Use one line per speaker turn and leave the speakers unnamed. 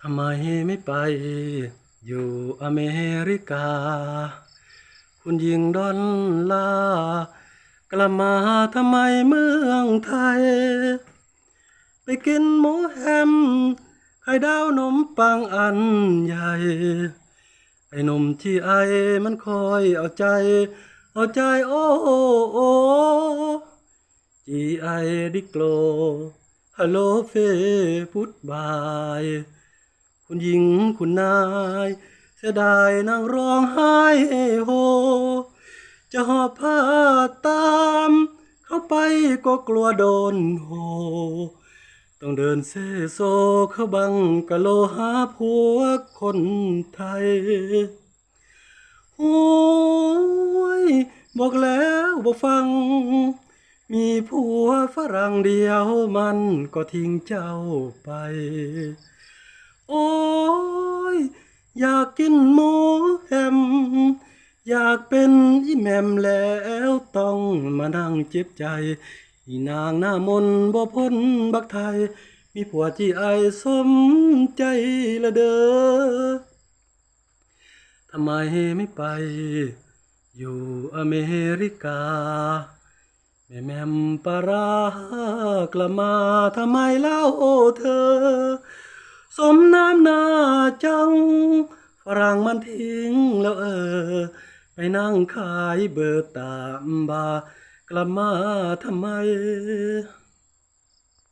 ทำไมไม่ไปอยู่อเมริกา คุณยิงดอนลากลับมาทำไมเมืองไทย ไปกินหมูแฮม ไข่ดาวนมปังอันใหญ่ ไอ้นมที่ไอมันคอยเอาใจ เอาใจโอ้โอ้จีไอดิโกลฮัลโหลเฟพุดบาย คุณหญิงคุณนาย เสียดายนางร้องไห้โฮ จะหอบผ้าตาม เข้าไปก็กลัวโดนโห ต้องเดินเซโซเข้าบังกะโลหาผัวคนไทยโอ้ยบอกแล้วบอกฟัง มีผัวฝรั่งเดียวมันก็ทิ้งเจ้าไป โอ้ย อยา กินหมูแฮมอยากเป็นอีแมมแล้วต้องมานั่งเจ็บใจ อีนางหน้ามนบ่พ้นบักไทย มีผัวที่ไอสมใจละเด้อทำไมไม่ไป อยู่อเมริกา แม่แมมปารากลับมาทำไมเล่าเธอ สมน ฝรั่งมันทิ้งแล้วเออ ไปนั่งขายเบอร์ตามบา กลับมาทำไม